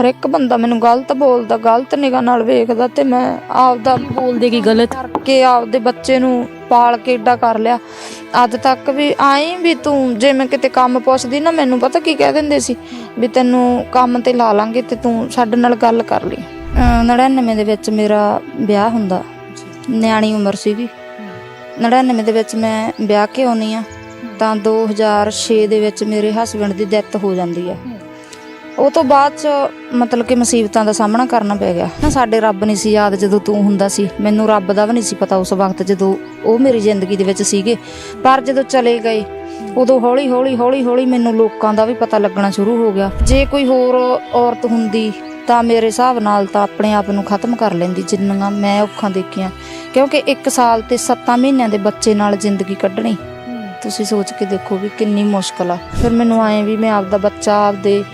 ਹਰ ਇੱਕ ਬੰਦਾ ਮੈਨੂੰ ਗਲਤ ਬੋਲਦਾ ਗਲਤ ਨਿਗਾਹ ਨਾਲ ਵੇਖਦਾ ਤੇ ਮੈਂ ਆਪਦਾ ਬੋਲਦੇ ਕੀ ਗਲਤ? ਕਰਕੇ ਆਪਦੇ ਬੱਚੇ ਨੂੰ ਪਾਲ ਕੇ ਏਡਾ ਕਰ ਲਿਆ। ਅੱਜ ਤੱਕ ਵੀ ਆਈ ਵੀ ਤੂੰ ਜੇ ਮੈਂ ਕਿਤੇ ਕੰਮ ਪੁੱਛਦੀ ਨਾ ਮੈਨੂੰ ਪਤਾ ਕੀ ਕਹਿ ਦਿੰਦੇ ਸੀ? ਵੀ ਤੈਨੂੰ ਕੰਮ ਤੇ ਲਾ ਲਾਂਗੇ ਤੇ ਤੂੰ ਸਾਡੇ ਨਾਲ ਗੱਲ ਕਰ ਲਈ। ਅਹ 99 ਦੇ ਵਿੱਚ ਮੇਰਾ ਵਿਆਹ ਹੁੰਦਾ। ਨਿਆਣੀ ਉਮਰ ਸੀਗੀ। 99 ਦੇ ਵਿੱਚ ਮੈਂ ਵਿਆਹ ਕੇ ਆਉਣੀ ਆ ਤਾਂ 2006 ਦੇ ਵਿੱਚ ਮੇਰੇ ਹਸਬੰਡ ਦੀ ਡੈਥ ਹੋ ਜਾਂਦੀ ਆ ਉਹ ਤੋਂ ਬਾਅਦ ਚ ਮਤਲਬ ਕਿ ਮੁਸੀਬਤਾਂ ਦਾ ਸਾਹਮਣਾ ਕਰਨਾ ਪੈ ਗਿਆ। ਨਾ ਸਾਡੇ ਰੱਬ ਨਹੀਂ ਸੀ ਯਾਦ ਜਦੋਂ ਤੂੰ ਹੁੰਦਾ ਸੀ। ਮੈਨੂੰ ਰੱਬ ਦਾ ਵੀ ਨਹੀਂ ਸੀ ਪਤਾ ਉਸ ਵਕਤ ਜਦੋਂ ਉਹ ਮੇਰੀ ਜ਼ਿੰਦਗੀ ਦੇ ਵਿੱਚ ਸੀਗੇ। ਪਰ ਜਦੋਂ ਚਲੇ ਗਏ ਉਦੋਂ ਹੌਲੀ ਹੌਲੀ ਹੌਲੀ ਹੌਲੀ ਮੈਨੂੰ ਲੋਕਾਂ ਦਾ ਵੀ ਪਤਾ ਲੱਗਣਾ ਸ਼ੁਰੂ ਹੋ ਗਿਆ। ਜੇ ਕੋਈ ਹੋਰ ਔਰਤ ਹੁੰਦੀ ਤਾਂ ਮੇਰੇ ਹਿਸਾਬ ਨਾਲ ਤਾਂ ਆਪਣੇ ਆਪ ਨੂੰ ਖਤਮ ਕਰ ਲੈਂਦੀ ਜਿੰਨੀਆਂ ਮੈਂ ਔਖਾਂ ਦੇਖੀਆਂ। ਕਿਉਂਕਿ 1 ਸਾਲ ਤੇ 7 ਮਹੀਨਿਆਂ ਦੇ ਬੱਚੇ ਨਾਲ ਜ਼ਿੰਦਗੀ ਕੱਢਣੀ। ਤੁਸੀਂ ਸੋਚ ਕੇ ਦੇਖੋ ਵੀ ਕਿੰਨੀ ਮੁਸ਼ਕਲ ਆ। ਫਿਰ ਮੈਨੂੰ ਆਏ ਵੀ ਮੈਂ ਆਪਦਾ ਬੱਚਾ ਆਪਦੇ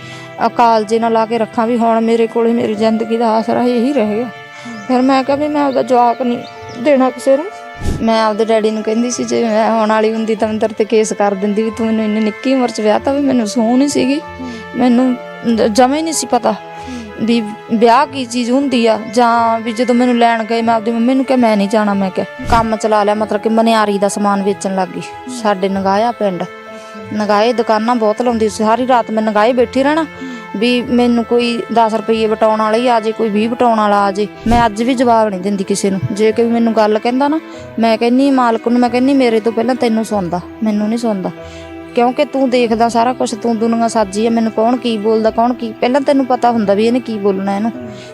ਅਕਾਲ ਜੇ ਨਾਲ ਲਾ ਕੇ ਰੱਖਾਂ ਵੀ ਹੁਣ ਮੇਰੇ ਕੋਲੇ ਮੇਰੀ ਜ਼ਿੰਦਗੀ ਦਾ ਆਸਰਾ ਇਹੀ ਰਹੇਗਾ ਫਿਰ ਮੈਂ ਕਿਹਾ ਵੀ ਮੈਂ ਆਪਦਾ ਜਵਾਕ ਨਹੀਂ ਦੇਣਾ ਕਿਸੇ ਨੂੰ। ਮੈਂ ਆਪਦੇ ਡੈਡੀ ਨੂੰ ਕਹਿੰਦੀ ਸੀ, ਜੇ ਮੈਂ ਆਉਣ ਵਾਲੀ ਹੁੰਦੀ ਤਾਂ ਮੈਂ ਤੇ ਕੇਸ ਕਰ ਦਿੰਦੀ ਵੀ ਤੂੰ ਮੈਨੂੰ ਇੰਨੀ ਨਿੱਕੀ ਉਮਰ 'ਚ ਵਿਆਹ ਤਾਂ ਵੀ ਮੈਨੂੰ ਸੂਹ ਨਹੀਂ ਸੀਗੀ। ਮੈਨੂੰ ਜਮੇ ਨਹੀਂ ਸੀ ਪਤਾ ਵੀ ਵਿਆਹ ਕੀ ਚੀਜ਼ ਹੁੰਦੀ ਆ ਜਾਂ ਵੀ ਜਦੋਂ ਮੈਨੂੰ ਲੈਣ ਗਏ ਮੈਂ ਆਪਦੀ ਮੰਮੀ ਨੂੰ ਕਿਹਾ, ਮੈਂ ਨਹੀਂ ਜਾਣਾ। ਮੈਂ ਕਿਹਾ, ਕੰਮ ਚਲਾ ਲਿਆ, ਮਤਲਬ ਕਿ ਮਨਿਆਰੀ ਦਾ ਸਮਾਨ ਵੇਚਣ ਲੱਗ ਗਈ। ਸਾਡੇ ਨਗਾਇਆ ਪਿੰਡ ਨਗਾਏ ਦੁਕਾਨਾਂ ਬਹੁਤ ਲਾਉਂਦੀ ਸੀ, ਸਾਰੀ ਰਾਤ ਮੈਂ ਨਗਾਏ ਬੈਠੀ ਰਹਿਣਾ। ਵੀ ਮੈਨੂੰ ਕੋਈ 10 ਰੁਪਏ ਵਟਾਉਣ ਵਾਲਾ ਹੀ ਆ ਜੇ, ਕੋਈ 20 ਵਟਾਉਣ ਵਾਲਾ ਆ ਜੇ। ਮੈਂ ਅੱਜ ਵੀ ਜਵਾਬ ਨਹੀਂ ਦਿੰਦੀ ਕਿਸੇ ਨੂੰ। ਜੇ ਕੋਈ ਮੈਨੂੰ ਗੱਲ ਕਹਿੰਦਾ ਨਾ, ਮੈਂ ਕਹਿੰਨੀ ਮਾਲਕ ਨੂੰ ਮੈਂ ਕਹਿੰਨੀ ਮੇਰੇ ਤੋਂ ਪਹਿਲਾਂ ਤੈਨੂੰ ਸੁਣਦਾ, ਮੈਨੂੰ ਨਹੀਂ ਸੁਣਦਾ। ਕਿਉਂਕਿ ਤੂੰ ਦੇਖਦਾ ਸਾਰਾ ਕੁਝ ਤੂੰ ਦੁਨੀਆ ਸਾਜੀ ਆ, ਮੈਨੂੰ ਕੌਣ ਕੀ ਬੋਲਦਾ, ਕੌਣ ਕੀ, ਪਹਿਲਾਂ ਤੈਨੂੰ ਪਤਾ ਹੁੰਦਾ ਵੀ ਇਹਨੇ ਕੀ ਬੋਲਣਾ ਇਹਨੂੰ।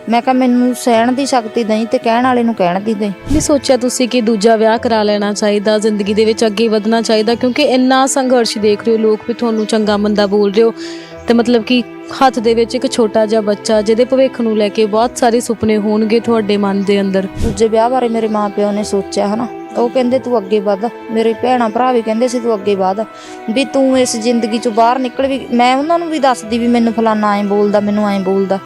ਮੈਂ ਕਿਹਾ, ਮੈਨੂੰ ਸਹਿਣ ਦੀ ਸ਼ਕਤੀ ਦੇਈ ਤੇ ਕਹਿਣ ਵਾਲੇ ਨੂੰ ਕਹਿਣ ਦੀ ਦੇਈ। ਨਹੀਂ, ਸੋਚਿਆ ਤੁਸੀਂ ਕਿ ਦੂਜਾ ਵਿਆਹ ਕਰਾ ਲੈਣਾ ਚਾਹੀਦਾ, ਜ਼ਿੰਦਗੀ ਦੇ ਵਿੱਚ ਅੱਗੇ ਵਧਣਾ ਚਾਹੀਦਾ, ਕਿਉਂਕਿ ਇੰਨਾ ਸੰਘਰਸ਼ ਦੇਖ ਰਹੇ ਹੋ ਲੋਕ ਵੀ ਤੁਹਾਨੂੰ ਚੰਗਾ ਮੰਦਾ ਬੋਲ ਰਹੇ ਹੋ। ਤੇ ਮਤਲਬ ਕਿ ਹੱਥ ਦੇ ਵਿੱਚ ਇੱਕ ਛੋਟਾ ਜਿਹਾ ਬੱਚਾ, ਜਿਹਦੇ ਭਵਿੱਖ ਨੂੰ ਲੈ ਕੇ ਬਹੁਤ ਸਾਰੇ ਸੁਪਨੇ ਹੋਣਗੇ ਤੁਹਾਡੇ ਮਨ ਦੇ ਅੰਦਰ। ਦੂਜੇ ਵਿਆਹ ਬਾਰੇ ਮੇਰੇ ਮਾਪਿਓ ਨੇ ਸੋਚਿਆ ਹਨਾ। ਉਹ ਕਹਿੰਦੇ, ਤੂੰ ਅੱਗੇ ਵਧ। ਮੇਰੇ ਭੈਣਾ ਭਰਾ ਵੀ ਕਹਿੰਦੇ ਸੀ, ਤੂੰ ਅੱਗੇ ਵੱਧ। ਵੀ ਤੂੰ ਇਸ ਜ਼ਿੰਦਗੀ ਚੋਂ ਬਾਹਰ ਨਿਕਲ ਵੀ, ਮੈਂ ਉਹਨਾਂ ਨੂੰ ਵੀ ਦੱਸਦੀ ਵੀ ਮੈਨੂੰ ਫਲਾਨਾ ਐਂ ਬੋਲਦਾ, ਮੈਨੂੰ ਐਂ ਬੋਲਦਾ।